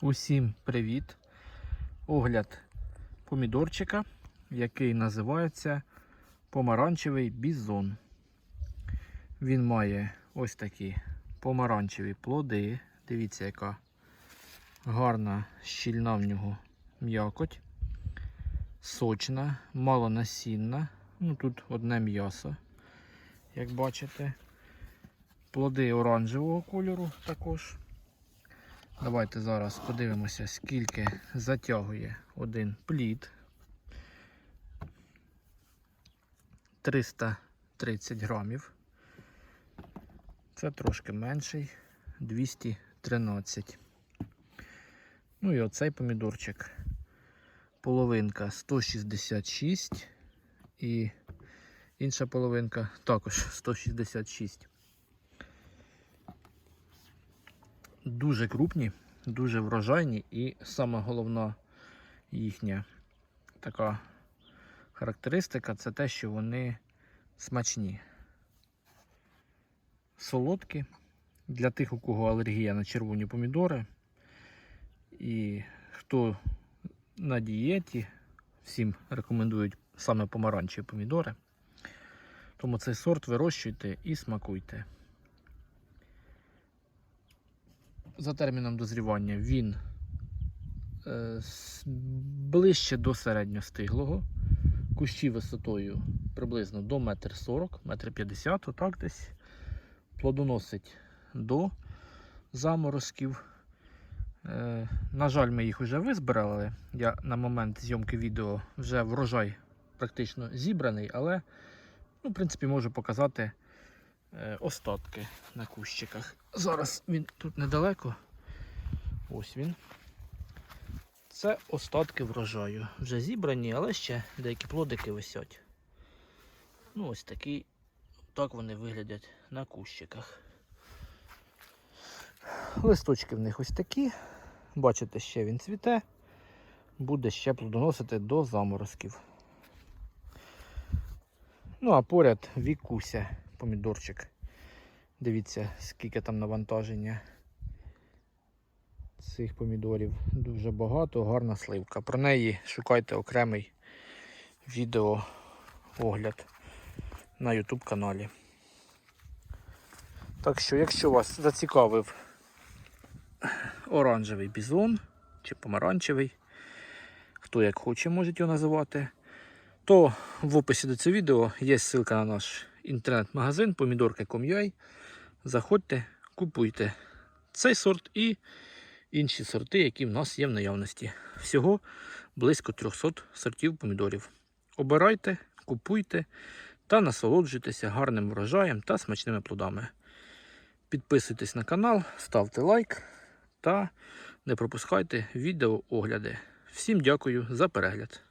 Усім привіт! Огляд помідорчика, який називається помаранчевий бізон. Він має ось такі помаранчеві плоди. Дивіться, яка гарна щільна в нього м'якоть, сочна, малонасінна. Ну, тут одне м'ясо, як бачите. Плоди оранжевого кольору також. Давайте зараз подивимося, скільки затягує один плід. 330 грамів. Це трошки менший, 213. Ну і оцей помідорчик. Половинка 166 і інша половинка також 166. Дуже крупні, дуже врожайні і саме головна їхня така характеристика це те, що вони смачні. Солодкі для тих, у кого алергія на червоні помідори. І хто на дієті, всім рекомендують саме помаранчеві помідори. Тому цей сорт вирощуйте і смакуйте. За терміном дозрівання він е, ближче до середньостиглого. Кущі висотою приблизно до 1,40 м, 1,50 м, отак десь. Плодоносить до заморозків. Е, на жаль, ми їх вже визбирали. Я на момент зйомки відео вже врожай практично зібраний, але ну, в принципі можу показати остатки на кущиках. Зараз він тут недалеко. Ось він. Це остатки врожаю. Вже зібрані, але ще деякі плодики висять. Ну, ось такі, так вони виглядять на кущиках. Листочки в них ось такі. Бачите, ще він цвіте. Буде ще плодоносити до заморозків. Ну, а поряд вікуся помідорчик. Дивіться, скільки там навантаження цих помідорів. Дуже багато, гарна сливка. Про неї шукайте окремий відео огляд на YouTube каналі. Так що, якщо вас зацікавив оранжевий бізон чи помаранчевий, хто як хоче, може його називати, то в описі до цього відео є ссылка на наш інтернет-магазин помідорки.com.ua. Заходьте, купуйте цей сорт і інші сорти, які в нас є в наявності. Всього близько 300 сортів помідорів. Обирайте, купуйте та насолоджуйтеся гарним врожаєм та смачними плодами. Підписуйтесь на канал, ставте лайк та не пропускайте відео огляди. Всім дякую за перегляд.